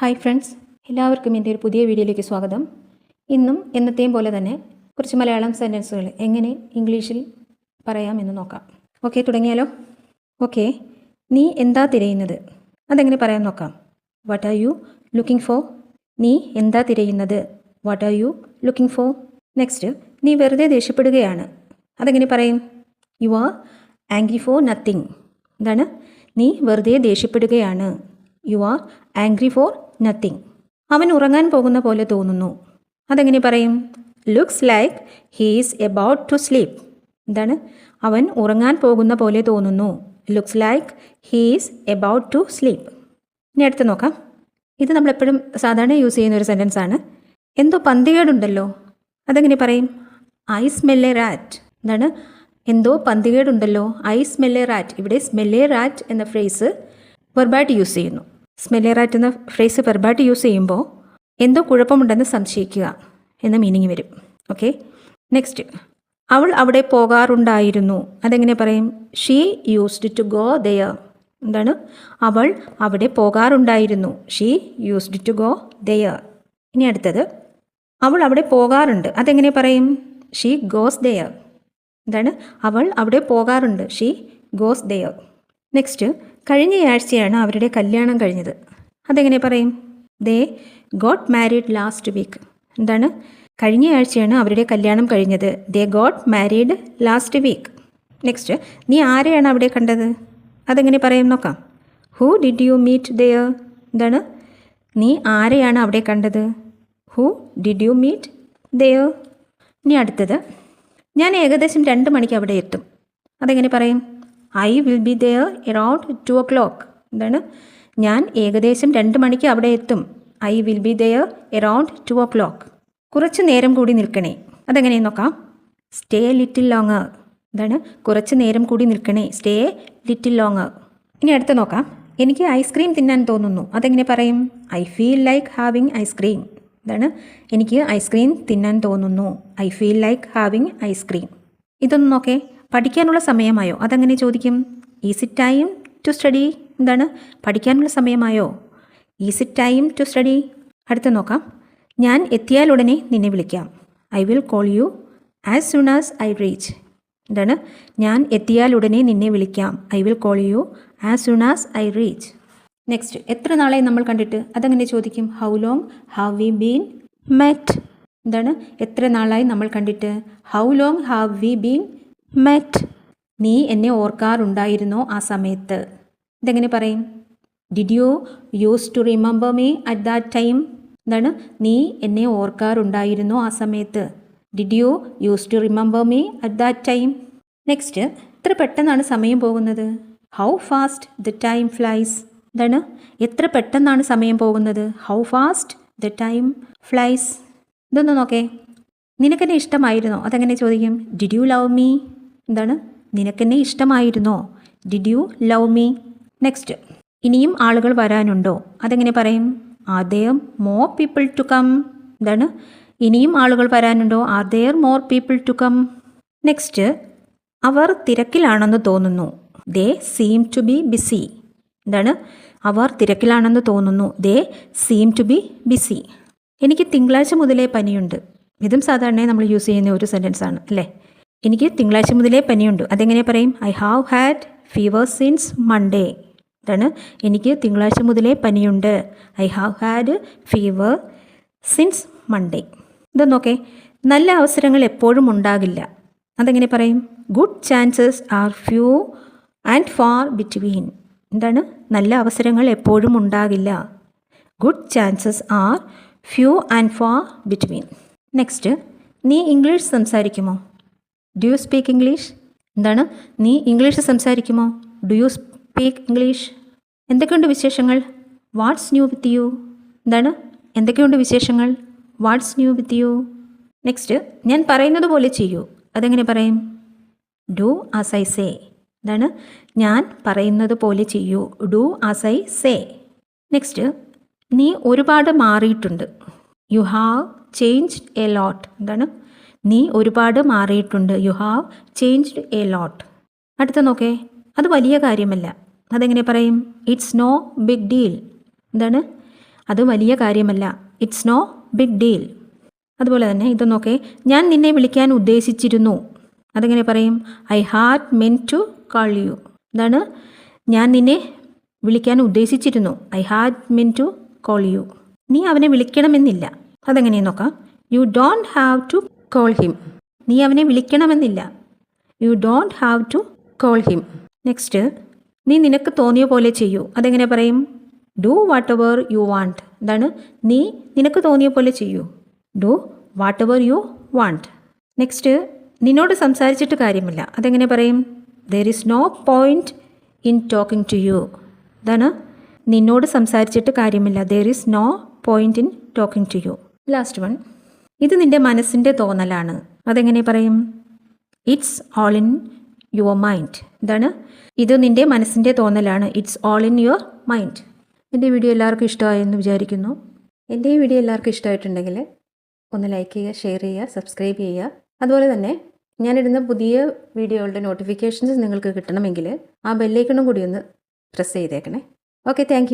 Hi friends എല്ലാവർക്കും എന്റെ ഒരു പുതിയ വീഡിയോയിലേക്ക് സ്വാഗതം. ഇന്നും എന്നത്തെയും പോലെ തന്നെ കുറച്ച് മലയാളം സെന്റൻസുകൾ എങ്ങനെ ഇംഗ്ലീഷിൽ പറയാമെന്ന് നോക്കാം. ഓക്കെ തുടങ്ങിയാലോ? ഓക്കെ നീ എന്താ തിരയുന്നത്? അതെങ്ങനെ പറയാൻ നോക്കാം. What are you looking for നീ എന്താ തിരയുന്നത്? What are you looking for next നീ വെറുതെ ദേഷ്യപ്പെടുകയാണ്. അതെങ്ങനെ പറയും? You are angry for nothing എന്താണ്? നീ വെറുതെ ദേഷ്യപ്പെടുകയാണ്. You are angry for nothing അവൻ ഉറങ്ങാൻ പോകുന്ന പോലെ തോന്നുന്നു. അതെങ്ങനെ പറയും? Looks like he's about to sleep എന്താണ്? അവൻ ഉറങ്ങാൻ പോകുന്ന പോലെ തോന്നുന്നു. Looks like he's about to sleep ഇനി അടുത്ത് നോക്കാം. ഇത് നമ്മളെപ്പോഴും സാധാരണ യൂസ് ചെയ്യുന്ന ഒരു സെന്റൻസ് ആണ്. എന്തോ പന്തികേടുണ്ടല്ലോ. അതെങ്ങനെ പറയും? ഐ സ്മെല്ലെ റാറ്റ് എന്താണ്? എന്തോ പന്തികേടുണ്ടല്ലോ. ഐ സ്മെല്ലെ റാറ്റ് ഇവിടെ സ്മെല്ലെ റാറ്റ് എന്ന ഫ്രേസ് വെർബായിട്ട് യൂസ് ചെയ്യുന്നു. സ്മെല്ലെ റാറ്റ് എന്ന ഫ്രേസ് പെർബായിട്ട് യൂസ് ചെയ്യുമ്പോൾ എന്തോ കുഴപ്പമുണ്ടെന്ന് സംശയിക്കുക എന്ന മീനിങ് വരും. ഓക്കെ നെക്സ്റ്റ് അവൾ അവിടെ പോകാറുണ്ടായിരുന്നു. അതെങ്ങനെ പറയും? She used to go there എന്താണ്? അവൾ അവിടെ പോകാറുണ്ടായിരുന്നു. She used to go there ഇനി അടുത്തത്. അവൾ അവിടെ പോകാറുണ്ട്. അതെങ്ങനെ പറയും? ഷീ ഗോസ് ദയർ എന്താണ്? അവൾ അവിടെ പോകാറുണ്ട്. ഷീ ഗോസ് ദയർ നെക്സ്റ്റ് കഴിഞ്ഞയാഴ്ചയാണ് അവരുടെ കല്യാണം കഴിഞ്ഞത്. അതെങ്ങനെ പറയും? They got married last week എന്താണ്? കഴിഞ്ഞയാഴ്ചയാണ് അവരുടെ കല്യാണം കഴിഞ്ഞത്. They got married last week next നീ ആരെയാണ് അവിടെ കണ്ടത്? അതെങ്ങനെ പറയും? നോക്കാം. Who did you meet there എന്താണ്? നീ ആരെയാണ് അവിടെ കണ്ടത്? Who did you meet there ഇനി അടുത്തത്. ഞാൻ ഏകദേശം രണ്ട് മണിക്ക് അവിടെ എത്തും. അതെങ്ങനെ പറയും? I will be there around two o'clock എന്താണ്? ഞാൻ ഏകദേശം രണ്ട് മണിക്ക് അവിടെ എത്തും. I will be there around two o'clock കുറച്ച് നേരം കൂടി നിൽക്കണേ. അതെങ്ങനെയെന്ന് നോക്കാം. സ്റ്റേ ലിറ്റിൽ ലോങ്ങർ എന്താണ്? കുറച്ച് നേരം കൂടി നിൽക്കണേ. സ്റ്റേ ലിറ്റിൽ ലോങ്ങർ ഇനി അടുത്ത് നോക്കാം. എനിക്ക് ഐസ്ക്രീം തിന്നാൻ തോന്നുന്നു. അതെങ്ങനെ പറയും? I feel like having ice cream എന്താണ്? എനിക്ക് ഐസ്ക്രീം തിന്നാൻ തോന്നുന്നു. I feel like having ice cream ഇതൊന്ന് നോക്കേ. പഠിക്കാനുള്ള സമയമായോ? അതെങ്ങനെ ചോദിക്കും? Is it time to study എന്താണ്? പഠിക്കാനുള്ള സമയമായോ? Is it time to study അടുത്ത് നോക്കാം. ഞാൻ എത്തിയാലുടനെ നിന്നെ വിളിക്കാം. I will call you as soon as I reach എന്താണ്? ഞാൻ എത്തിയാലുടനെ നിന്നെ വിളിക്കാം. I will call you as soon as I reach next എത്ര നാളായി നമ്മൾ കണ്ടിട്ട്? അതങ്ങനെ ചോദിക്കും? How long have we been met എന്താണ്? എത്ര നാളായി നമ്മൾ കണ്ടിട്ട്? How long have we been met നീ എന്നെ ഓർക്കാറുണ്ടായിരുന്നോ ആ സമയത്ത്? ഇതെങ്ങനെ പറയും? Did you use to remember me at that time എന്താണ്? നീ എന്നെ ഓർക്കാറുണ്ടായിരുന്നോ ആ സമയത്ത്? Did you use to remember me at that time next എത്ര പെട്ടെന്നാണ് സമയം പോകുന്നത്? How fast the time flies എന്താണ്? എത്ര പെട്ടെന്നാണ് സമയം പോകുന്നത്? How fast the time flies ഇതൊന്ന് നോക്കേ. നിനക്കെന്നെ ഇഷ്ടമായിരുന്നോ? അതെങ്ങനെ ചോദിക്കും? ഡിഡ് യു ലവ് മീ എന്താണ്? നിനക്കെന്നെ ഇഷ്ടമായിരുന്നോ? Did you love me next ഇനിയും ആളുകൾ വരാനുണ്ടോ? അതെങ്ങനെ പറയും? Are there more people to come എന്താണ്? ഇനിയും ആളുകൾ വരാനുണ്ടോ? Are there more people to come next അവർ തിരക്കിലാണെന്ന് തോന്നുന്നു. They seem to be busy എന്താണ്? അവർ തിരക്കിലാണെന്ന് തോന്നുന്നു. They seem to be busy എനിക്ക് തിങ്കളാഴ്ച മുതലേ പനിയുണ്ട്. ഇതും സാധാരണ നമ്മൾ യൂസ് ചെയ്യുന്ന ഒരു സെന്റൻസ് ആണ് അല്ലേ? എനിക്ക് തിങ്കളാഴ്ച മുതലേ പനിയുണ്ട്. അതെങ്ങനെ പറയും? I have had fever since Monday ഇതാണ് എനിക്ക് തിങ്കളാഴ്ച മുതലേ പനിയുണ്ട്. I have had fever since Monday ഇതൊന്നോക്കെ നല്ല അവസരങ്ങൾ എപ്പോഴും ഉണ്ടാകില്ല. അതെങ്ങനെ പറയും? Good chances are few and far between എന്താണ്? നല്ല അവസരങ്ങൾ എപ്പോഴും ഉണ്ടാകില്ല. Good chances are few and far between next നീ ഇംഗ്ലീഷ് സംസാരിക്കുമോ? ഡു യു സ്പീക്ക് ഇംഗ്ലീഷ് എന്താണ്? നീ ഇംഗ്ലീഷ് സംസാരിക്കുമോ? ഡു യു സ്പീക്ക് ഇംഗ്ലീഷ് എന്തൊക്കെയുണ്ട് വിശേഷങ്ങൾ? വാട്ട്സ് ന്യൂ വിത്ത് യു എന്താണ്? എന്തൊക്കെയുണ്ട് വിശേഷങ്ങൾ? What's new with you next ഞാൻ പറയുന്നത് പോലെ ചെയ്യൂ. അതെങ്ങനെ പറയും? ഡു ആസ് ഐ സേ എന്താണ്? ഞാൻ പറയുന്നത് പോലെ ചെയ്യൂ. Do as I say next നീ ഒരുപാട് മാറിയിട്ടുണ്ട്. You have change a lot എന്താണ്? നീ ഒരുപാട് മാറിയിട്ടുണ്ട്. You have changed a lot അടുത്ത നോക്കേ. അത് വലിയ കാര്യമല്ല. അതെങ്ങനെ പറയും? ഇറ്റ്സ് നോ ബിഗ് ഡീൽ എന്താണ്? അത് വലിയ കാര്യമല്ല. ഇറ്റ്സ് നോ ബിഗ് ഡീൽ അതുപോലെ തന്നെ ഇതൊന്നൊക്കെ ഞാൻ നിന്നെ വിളിക്കാൻ ഉദ്ദേശിച്ചിരുന്നു. അതെങ്ങനെ പറയും? I had meant to call you എന്താണ്? ഞാൻ നിന്നെ വിളിക്കാൻ ഉദ്ദേശിച്ചിരുന്നു. I had meant to call you നീ അവനെ വിളിക്കണമെന്നില്ല. അതെങ്ങനെയെന്ന് നോക്കാം. You don't have to call him നീ അവനെ വിളിക്കണമെന്നില്ല. You don't have to call him next നീ നിനക്ക് തോന്നിയ പോലെ ചെയ്യൂ. അതെങ്ങനെ പറയും? Do whatever you want എന്താണ്? നീ നിനക്ക് തോന്നിയ പോലെ ചെയ്യൂ. Do whatever you want next നിന്നോട് സംസാരിച്ചിട്ട് കാര്യമില്ല. അതെങ്ങനെ പറയും? There is no point in talking to you ഇതാണ് നിന്നോട് സംസാരിച്ചിട്ട് കാര്യമില്ല. There is no point in talking to you last one ഇത് നിന്റെ മനസ്സിന്റെ തോന്നലാണ്. അതെങ്ങനെ പറയും? It's all in your mind എന്താണ് ഇത് നിന്റെ മനസ്സിന്റെ തോന്നലാണ്. It's all in your mind എന്റെ വീഡിയോ എല്ലാവർക്കും ഇഷ്ടമായെന്ന് വിചാരിക്കുന്നു. എന്റെ ഈ വീഡിയോ എല്ലാവർക്കും ഇഷ്ടമായിട്ടുണ്ടെങ്കിൽ ഒന്ന് ലൈക്ക് ചെയ്യുക ഷെയർ ചെയ്യുക സബ്സ്ക്രൈബ് ചെയ്യുക. അതുപോലെ തന്നെ ഞാനിടുന്ന പുതിയ വീഡിയോകളുടെ നോട്ടിഫിക്കേഷൻസ് നിങ്ങൾക്ക് കിട്ടണമെങ്കിൽ ആ ബെല്ലൈക്കണും കൂടി ഒന്ന് പ്രസ് ചെയ്തേക്കണേ. Okay thank